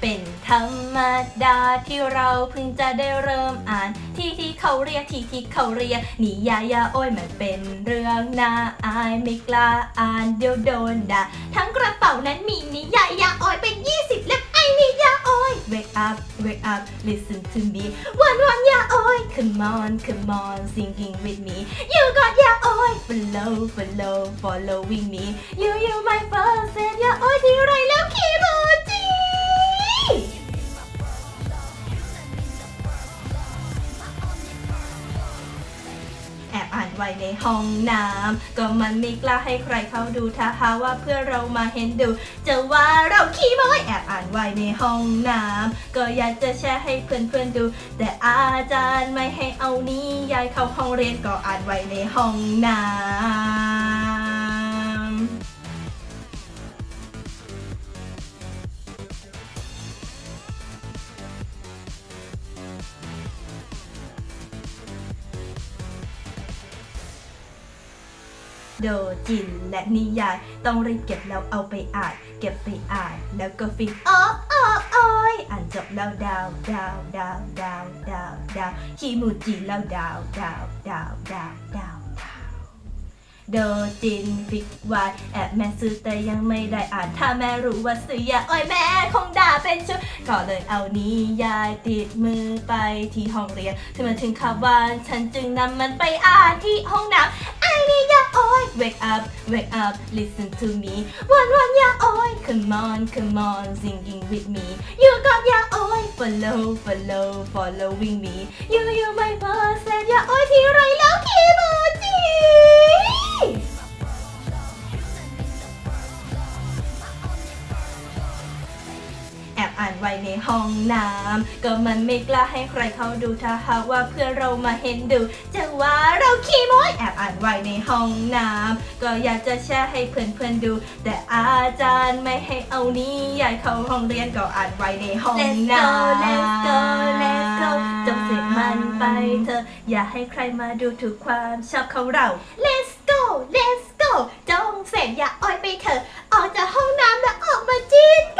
เป็นธรรมดาที่เราเพิ่งจะได้เริ่มอ่าน ที่ที่เขาเรียกที่ที่เขาเรียกนิยายาโอ้ยมันเป็นเรื่องน่าอายไม่กล้าอ่านเดี๋ยวโดนด่าทั้งกระเป๋านั้นมีนิยายาโอ้ยเป็น 20 เล่มไอ้นิยาโอ้ย wake up wake up listen to me วันวันยาโอ้ย come on come on singing with me you got ยาโอ้ย follow follow following me you you my first and ยาโอ้ยที่ไรแล้ว ไว้ในห้องน้ำก็มันไม่กล้าให้ใครเข้าดูถ้าหาว่าเพื่อเรามาเห็นดู จะว่าเราขี้โมยแอบอ่านไว้ในห้องน้ำก็อยากจะแชร์ให้เพื่อนๆดู แต่อาจารย์ไม่ให้เอานี้ยายเข้าห้องเรียนก็อ่านไว้ในห้องน้ำ โดจิน และนิยาย ต้องรีบเก็บแล้วเอาไปอ่าน เก็บไปอ่าน แล้วก็ฟินอ๋ออ๋อโอยอ่านจบแล้วดาวดาวดาวดาวดาวดาวคีมูจิแล้วดาวดาวดาวดาวดาวโดจินฟิกวายแอบแม่ซื้อแต่ยังไม่ได้อ่านถ้าแม่รู้ว่าซื้อยาอ้อยแม่คงด่าเป็นชุดก็เลยเอานิยายติดมือไปที่ห้องเรียนถึงมาถึงคาบวานฉันจึงนำมันไปอ่านที่ห้องน้ำ wake up, wake up, listen to me. One, one, yeah, oi, come on, come on, singing with me. You got, yeah, oi, follow, follow, following me. You, you, my person. อ่านไว้ในห้องน้ำก็มันไม่กล้าให้ใครเขาดูถ้าหากว่าเพื่อนเรามาเห็นดูจะว่าเราขี้โม้ยแอบอ่านไว้ในห้องน้ำก็อยากจะแชร์ให้เพื่อนๆดู แต่อาจารย์ไม่ให้เอานี้ยายเข้าห้องเรียนก็อ่านไว้ในห้องน้ำ let's go let's go จงเสร็จมันไปเถอะอย่าให้ใครมาดูถูกความชอบของเรา let's go let's go จงเสร็จอย่าอ้อยไปเถอะออกจากห้องน้ำแล้วออกมาจีนกัน